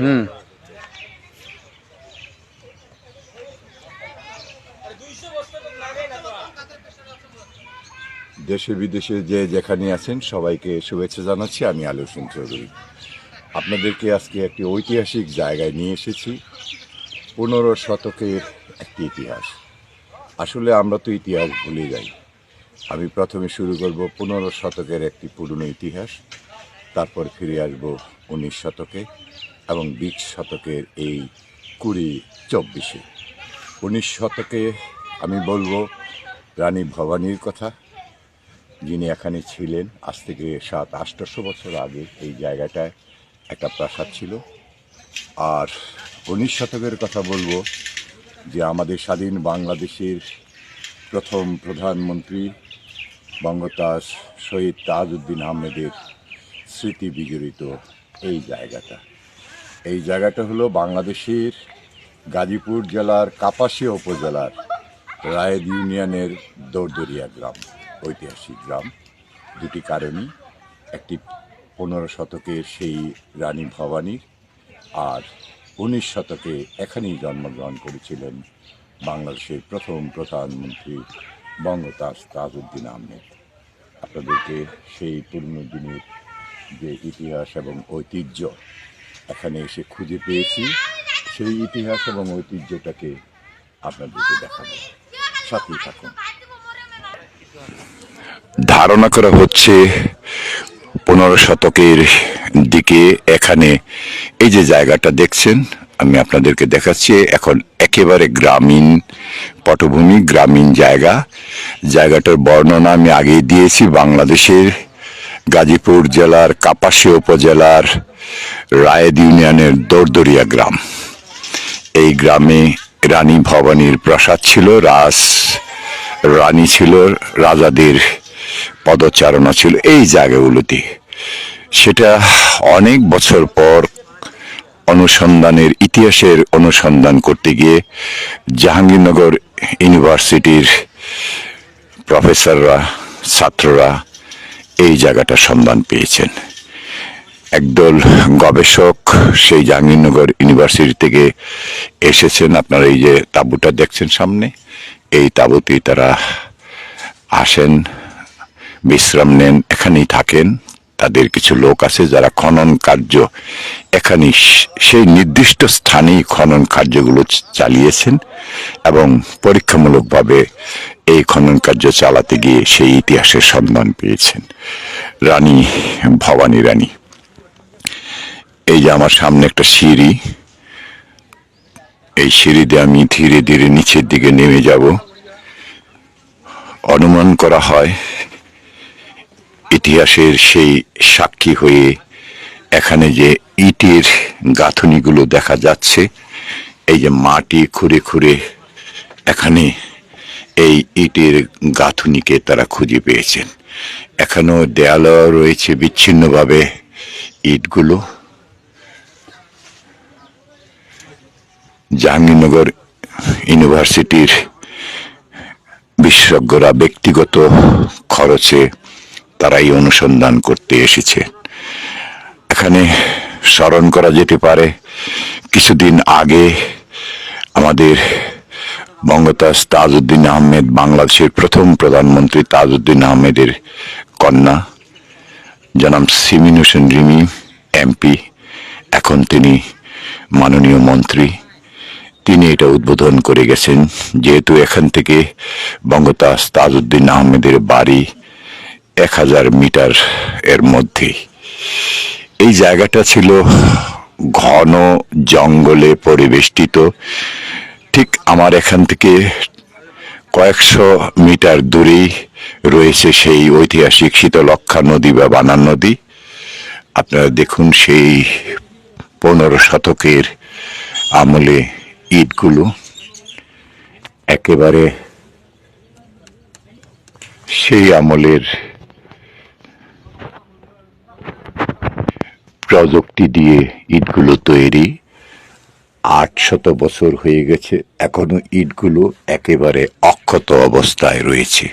হুম। দেশে বিদেশে যে যেখানে আছেন, সবাইকে শুভেচ্ছা জানাচ্ছি। আমি আলু সিং চৌধুরী। আপনাদেরকে আজকে একটি ঐতিহাসিক জায়গায় নিয়ে এসেছি। পনেরো শতকের একটি ইতিহাস। আসলে আমরা তো ইতিহাস ভুলে যাই। আমি প্রথমে শুরু করব পনেরো শতকের একটি পুরনো ইতিহাস। তারপর ফিরে আসব উনিশ শতকে এবং বিশ শতকের এই কুড়ি চব্বিশে। উনিশ শতকে আমি বলব রানী ভবানীর কথা, যিনি এখানে ছিলেন। আজ থেকে সাত, আটশো বছর আগে এই জায়গাটায় একটা প্রাসাদ ছিল। আর উনিশ শতকের কথা বলব যে আমাদের স্বাধীন বাংলাদেশের প্রথম প্রধানমন্ত্রী বঙ্গতাজ শহীদ তাজউদ্দিন আহমেদের স্মৃতি বিজড়িত এই জায়গাটা। এই জায়গাটা হলো বাংলাদেশের গাজীপুর জেলার কাপাসিয়া উপজেলার রায়েদ ইউনিয়নের দৌড়দরিয়া গ্রাম, ঐতিহাসিক গ্রাম। দুটি কারণই, একটি পনেরো শতকের সেই রানী ভবানীর আর উনিশ শতকে এখানেই জন্মগ্রহণ করেছিলেন বাংলাদেশের প্রথম প্রধানমন্ত্রী বঙ্গতাজ তাজউদ্দিন আহমেদ। আপনাদেরকে সেই পুরনো দিনের যে ইতিহাস এবং ঐতিহ্য এখানে এসে খুঁজে পেয়েছি, সেই ইতিহাস এবং ঐতিহ্যটাকে আপনাদেরকে দেখাবো। সাথেই থাকুন। ধারণা করা হচ্ছে পনেরো শতকের দিকে এখানে এই যে জায়গাটা দেখছেন, আমি আপনাদেরকে দেখাচ্ছি, এখন একেবারে গ্রামীণ পটভূমি, গ্রামীণ জায়গা। জায়গাটার বর্ণনা আমি আগেই দিয়েছি, বাংলাদেশের গাজীপুর জেলার কাপাসিয়া উপজেলার রায়েদ ইউনিয়নের দরদরিয়া গ্রাম। এই গ্রামে রানী ভবানীর প্রাসাদ ছিল, রাজ রানী ছিল, রাজাদের পদচারণা ছিল এই জায়গাগুলোতে। সেটা অনেক বছর পর অনুসন্ধানের ইতিহাসের অনুসন্ধান করতে গিয়ে জাহাঙ্গীরনগর ইউনিভার্সিটির প্রফেসররা, ছাত্ররা এই জায়গাটা সন্ধান পেয়েছেন। একদল গবেষক সেই জাহাঙ্গীরনগর ইউনিভার্সিটি থেকে এসেছেন। আপনারা এই যে তাঁবুটা দেখছেন সামনে, এই তাঁবুতেই তারা আসেন, বিশ্রাম নেন, এখানেই থাকেন। তাদের কিছু লোক আছে যারা খনন কার্য এখানে সেই নির্দিষ্ট স্থানেই খনন কার্যগুলো চালিয়েছেন এবং পরীক্ষামূলকভাবে এই খনন কার্য চালাতে গিয়ে সেই ইতিহাসের সন্ধান পেয়েছেন। রানী ভবানী রানী। এই যে আমার সামনে একটা সিঁড়ি, এই সিঁড়ি দিয়ে আমি ধীরে ধীরে নিচের দিকে নেমে যাব। অনুমান করা হয় ইতিহাসের সেই সাক্ষী হয়ে এখানে যে ইটের গাঁথনিগুলো দেখা যাচ্ছে, এই যে মাটি খুঁড়ে খুঁড়ে এখানে এই ইটের গাঁথনিকে তারা খুঁজে পেয়েছেন। এখানেও দেয়ালও রয়েছে বিচ্ছিন্নভাবে ইটগুলো। জাহাঙ্গীরনগর ইউনিভার্সিটির বিশেষজ্ঞরা ব্যক্তিগত খরচে তারা এই অনুসন্ধান করতে এসেছে। এখানে স্মরণ করা যেতে পারে, কিছুদিন আগে আমাদের বঙ্গতাজ তাজউদ্দিন আহমেদ, বাংলাদেশের প্রথম প্রধানমন্ত্রী তাজউদ্দিন আহমেদের কন্যা, জনাব সিমিন হোসেন রিমি, এমপি, এখন তিনি মাননীয় মন্ত্রী। তিনি এটা উদ্বোধন করে গেছেন, যেহেতু এখান থেকে বঙ্গতাজ তাজউদ্দিন আহমেদের বাড়ি এক হাজার মিটার এর মধ্যে এই জায়গাটা ছিল ঘন জঙ্গলে পরিবেষ্টিত। ঠিক আমার এখান থেকে কয়েকশো মিটার দূরেই রয়েছে সেই ঐতিহাসিক শীতলক্ষা নদী বা বানান নদী। আপনারা দেখুন সেই পনেরো শতকের আমলে ইটগুলো একেবারে সেই আমলের প্রযুক্তি দিয়ে ইটগুলো তৈরি। আটশত বছর হয়ে গেছে, এখনও ইটগুলো একেবারে অক্ষত অবস্থায় রয়েছে।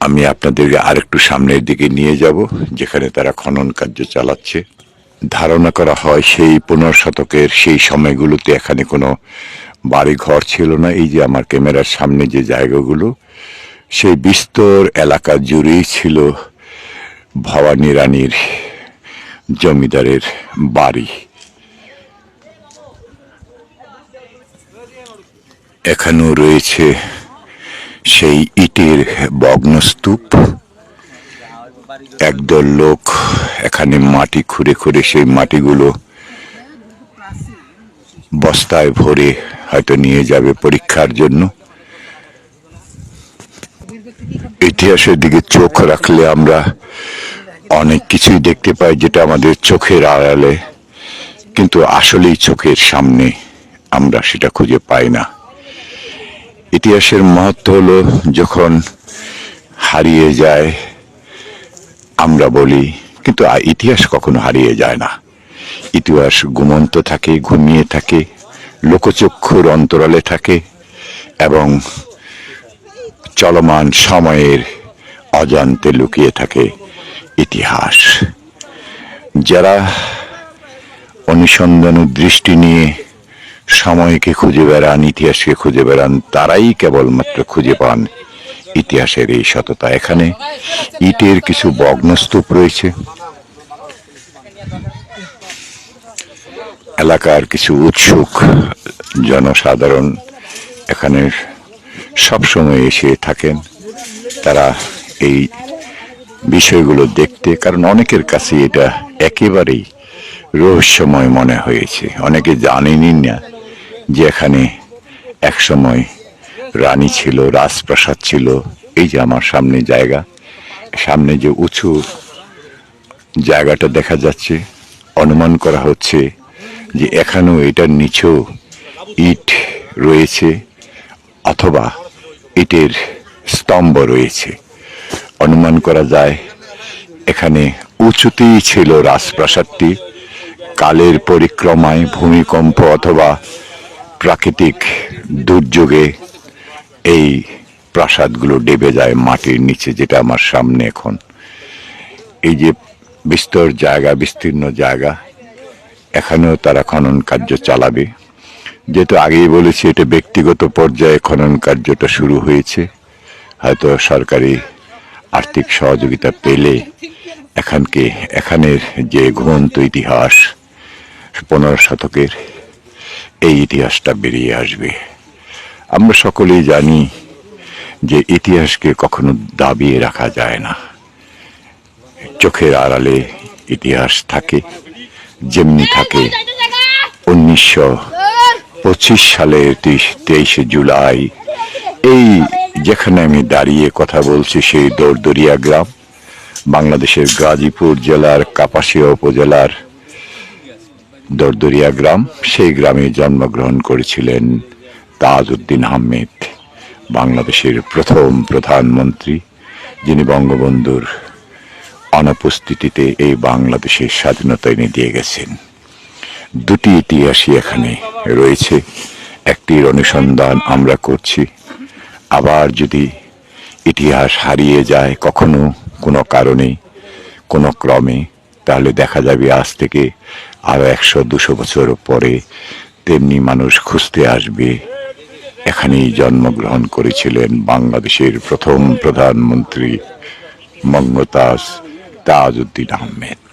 আমি আপনাদেরকে আরেকটু সামনের দিকে নিয়ে যাব, যেখানে তারা খনন কার্য চালাচ্ছে। ধারণা করা হয় সেই পনেরো শতকের সেই সময়গুলোতে এখানে কোনো বাড়ি ঘর ছিল না। এই যে আমার ক্যামেরার সামনে যে জায়গাগুলো, সেই বিস্তর এলাকা জুড়েই ছিল ভবানী রানীর জমিদারের বাড়ি। এখানেও রয়েছে সেই ইটের ভগ্নস্তূপ একদল লোক এখানে মাটি খুঁড়ে খুঁড়ে সেই মাটিগুলো বস্তায় ভরে হয়তো নিয়ে যাবে পরীক্ষার জন্য। ইতিহাসের দিকে চোখ রাখলে আমরা অনেক কিছুই দেখতে পাই যেটা আমাদের চোখের আড়ালে। কিন্তু আসলেই চোখের সামনে আমরা সেটা খুঁজে পাই না। ইতিহাসের মহত্ব হলো যখন হারিয়ে যায়, আমরা বলি, কিন্তু ইতিহাস কখনো হারিয়ে যায় না। ইতিহাস ঘুমন্ত থাকে, ঘুমিয়ে থাকে, লোকচক্ষুর অন্তরালে থাকে এবং চলমান সময়ের অজান্তে লুকিয়ে থাকে ইতিহাস। যারা অনুসন্ধান দৃষ্টি নিয়ে সময়কে খুঁজে বেড়ান, ইতিহাসকে খুঁজে বেড়ান, তারাই কেবলমাত্র খুঁজে পান ইতিহাসের এই সততা। এখানে ইটের কিছু ভগ্নস্তূপ রয়েছে। এলাকার কিছু উৎসুক জনসাধারণ এখানে সবসময় এসে থাকেন। তারা এই বিষয়গুলো দেখতে, কারণ অনেকের কাছে এটা একেবারেই রহস্যময় মনে হয়েছে। অনেকে জানেনই না যে এখানে একসময় রানী ছিল, রাজপ্রাসাদ ছিল, এই যে আমার সামনে জায়গা। সামনে যে উঁচু জায়গাটা দেখা যাচ্ছে, অনুমান করা হচ্ছে যে এখানেও এটার নিচেও ইট রয়েছে, অথবা ইটের স্তম্ভ রয়েছে। অনুমান করা যায়, এখানে উঁচুতেই ছিল রাজপ্রাসাদটি। কালের পরিক্রমায় ভূমিকম্প অথবা প্রাকৃতিক দুর্যোগে এই প্রাসাদগুলো ডেবে যায় মাটির নিচে, যেটা আমার সামনে এখন। এই যে বিস্তর জায়গা, বিস্তীর্ণ জায়গা, এখানেও তারা খনন কার্য চালাবে। যেহেতু আগেই বলেছি, এটা ব্যক্তিগত পর্যায়ে খনন কার্যটা শুরু হয়েছে। হয়তো সরকারি আর্থিক সহযোগিতা পেলে এখানকে, এখানের যে ঘুমন্ত ইতিহাস, পনেরো শতকের এই ইতিহাসটা বেরিয়ে আসবে। আমরা সকলেই জানি যে ইতিহাসকে কখনো দাবিয়ে রাখা যায় না। চোখের আড়ালে ইতিহাস থাকে, যেমনি থাকে উনিশশো পঁচিশ সালের তেইশে জুলাই, এই যেখানে আমি দাঁড়িয়ে কথা বলছি সেই দরদরিয়া গ্রাম, বাংলাদেশের গাজীপুর জেলার কাপাসিয়া উপজেলার দরদরিয়া গ্রাম। সেই গ্রামে জন্মগ্রহণ করেছিলেন তাজউদ্দিন আহমেদ, বাংলাদেশের প্রথম প্রধানমন্ত্রী, যিনি বঙ্গবন্ধুর অনুপস্থিতিতে এই বাংলাদেশের স্বাধীনতা এনে দিয়ে গেছেন। দুটি ইতিহাসই এখানে রয়েছে। একটির অনুসন্ধান আমরা করছি। আবার যদি ইতিহাস হারিয়ে যায় কখনো কোনো কারণে, কোনো ক্রমে, তাহলে দেখা যাবে আজ থেকে আরও একশো, দুশো বছর পরে তেমনি মানুষ খুঁজতে আসবে। এখানেই জন্মগ্রহণ করেছিলেন বাংলাদেশের প্রথম প্রধানমন্ত্রী মঙ্গতাজ তাজউদ্দিন আহমেদ।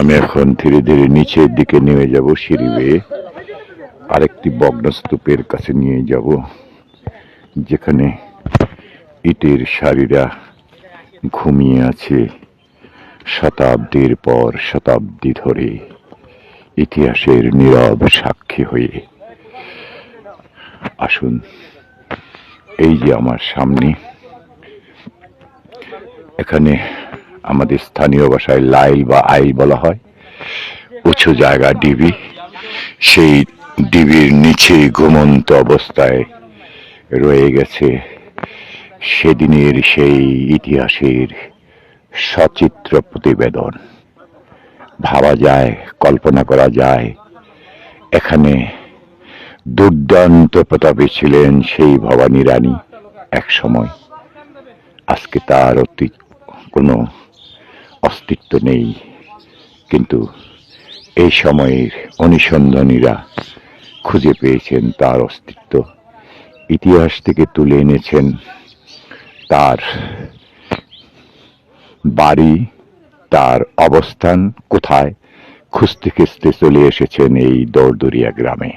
আমি এখন ধীরে ধীরে নিচের দিকে নেমে যাব সিঁড়ি বেয়ে। আরেকটি বগ্নস্তূপের কাছে নিয়ে যাব, যেখানে ইটের সারিরা ঘুমিয়ে আছে শতাব্দীর পর শতাব্দী ধরে, ইতিহাসের নীরব সাক্ষী হয়ে। আসুন, এই যে আমার সামনে, এখানে আমাদের স্থানীয় ভাষায় লাইল বা আইল বলা হয়। উঁচু জায়গা ডিবি। সেই ডিবির নিচে ঘুমন্ত অবস্থায় রয়ে গেছে সেদিনের সেই ইতিহাসের সচিত্র প্রতিবেদন। ভাবা যায়, কল্পনা করা যায়, এখানে দুর্দান্ত প্রতাপী ছিলেন সেই ভবানী রানী এক সময় আজকে তার অতি কোনো অস্তিত্ব নেই। কিন্তু এই সময়ের অনুসন্ধানীরা খুঁজে পেয়েছেন তার অস্তিত্ব। ইতিহাস থেকে তুলে এনেছেন তার বাড়ি, তার অবস্থান কোথায় খুঁজতে খুঁজতে চলে এসেছেন এই দরদরিয়া গ্রামে।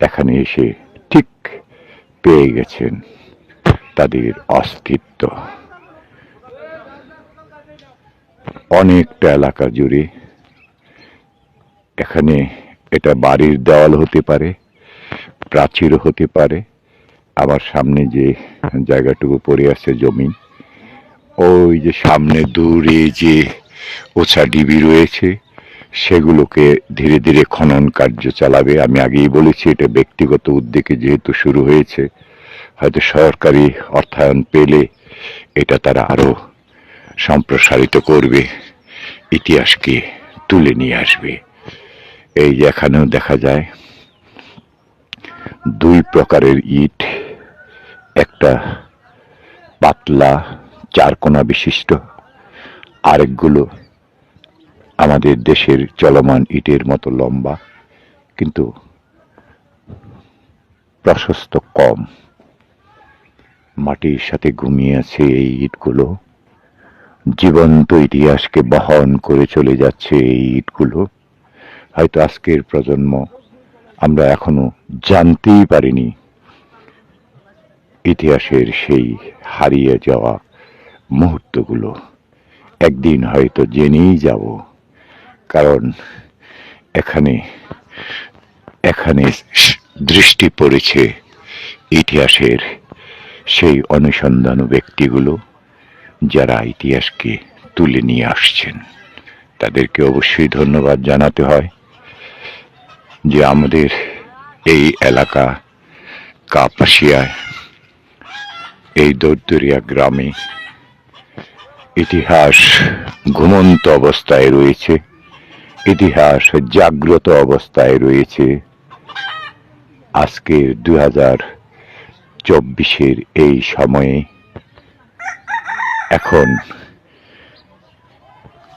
এখানে এসে ঠিক পেয়ে গেছেন তাদের অস্তিত্ব। অনেকটা এলাকা জুড়ে। এখানে এটা বাড়ির দেওয়াল হতে পারে প্রাচীরও হতে পারে, আবার সামনে যে জায়গাটুকু পড়ে আছে জমি ওই যে সামনে দূরে যে ওছা ডিবি রয়েছে, সেগুলোকে ধীরে ধীরে খনন কার্য চালাবে। আমি আগেই বলেছি, এটা ব্যক্তিগত উদ্যোগে যেহেতু শুরু হয়েছে, হয়তো সরকারি অর্থায়ন পেলে এটা তারা আরও সম্প্রসারিত করবে। ইতিহাসকে তুলে নিয়ে আসবে। এই এখানেও দেখা যায়, দুই প্রকারের ইট, একটা পাতলা চারকোনা বিশিষ্ট, আরেকগুলো আমাদের দেশের চলমান ইটের মতো লম্বা, কিন্তু প্রশস্ত কম। মাটির সাথে ঘুমিয়ে আছে এই ইটগুলো। জীবন্ত ইতিহাসকে বহন করে চলে যাচ্ছে এই ইটগুলো। হয়তো আজকের প্রজন্ম আমরা এখনও জানতেই পারিনি ইতিহাসের সেই হারিয়ে যাওয়া মুহূর্তগুলো। একদিন হয়তো জেনেই যাব, কারণ এখানে এখানে দৃষ্টি পড়েছে ইতিহাসের সেই অনুসন্ধান ব্যক্তিগুলো। যারা ইতিহাসকে তুলে নিয়ে আসছেন, তাদেরকে অবশ্যই ধন্যবাদ জানাতে হয় যে আমাদের এই এলাকা কাপাসিয়ায়, এই দরদরিয়া গ্রামে ইতিহাস ঘুমন্ত অবস্থায় রয়েছে, ইতিহাস জাগ্রত অবস্থায় রয়েছে। আজকের দু হাজার চব্বিশের এই সময়ে এখন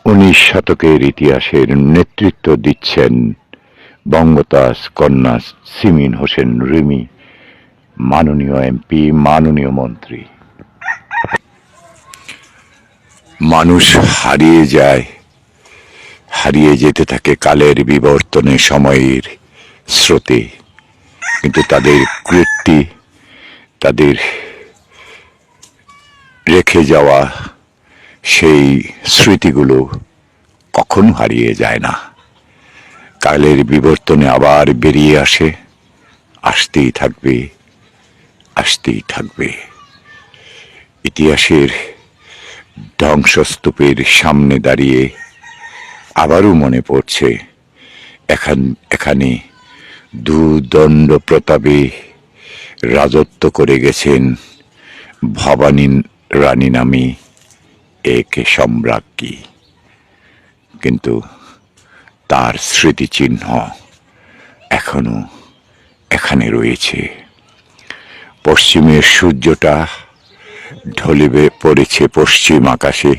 উনিশ শতকের ইতিহাসের নেতৃত্ব দিচ্ছেন বঙ্গতাস কন্যা সিমিন হোসেন রিমি, মাননীয় এমপি, মাননীয় মন্ত্রী। মানুষ হারিয়ে যায়, হারিয়ে যেতে থাকে কালের বিবর্তনে সময়ের স্রোতে। কিন্তু তাদের কৃত্তি তাদের রেখে যাওয়া সেই স্মৃতিগুলো কখনো হারিয়ে যায় না। কালের বিবর্তনে আবার বেরিয়ে আসে, আসতেই থাকবে আসতেই থাকবে। ইতিহাসের ধ্বংসস্তূপের সামনে দাঁড়িয়ে আবারও মনে পড়ছে এখান, এখানে দুদণ্ড প্রতাপে রাজত্ব করে গেছেন ভবানী রানী নামী এক সম্রাজ্ঞী কিন্তু তার স্মৃতিচিহ্ন এখনও এখানে রয়েছে। পশ্চিমের সূর্যটা ঢলিবে পড়েছে পশ্চিম আকাশে।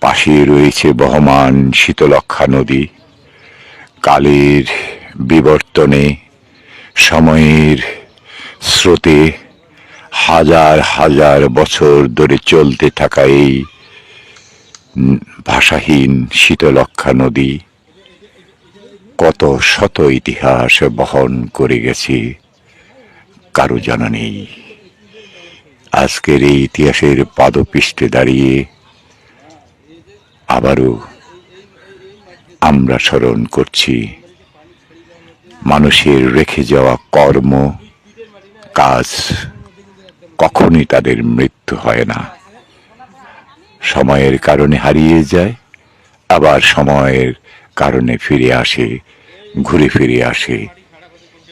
পাশে রয়েছে বহমান শীতলক্ষা নদী। কালের বিবর্তনে, সময়ের স্রোতে হাজার হাজার বছর ধরে চলতে থাকা এই ভাষাহীন শীতলক্ষা নদী কত শত ইতিহাস বহন করে গেছে, কারও জানা নেই। আজকের এই ইতিহাসের পাদপৃষ্ঠে দাঁড়িয়ে আবারও আমরা স্মরণ করছি, মানুষের রেখে যাওয়া কর্ম, কাজ কখনই তাদের মৃত্যু হয় না। সময়ের কারণে হারিয়ে যায়, আবার সময়ের কারণে ফিরে আসে, ঘুরে ফিরে আসে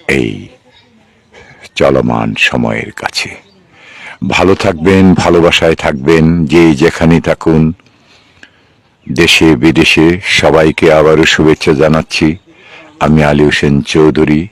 এই চলমান সময়ের কাছে। ভালো থাকবেন, ভালোবাসায় থাকবেন যে যেখানে থাকুন। দেশে, বিদেশে সবাইকে আবারও শুভেচ্ছা জানাচ্ছি। আমি আলী হোসেন চৌধুরী।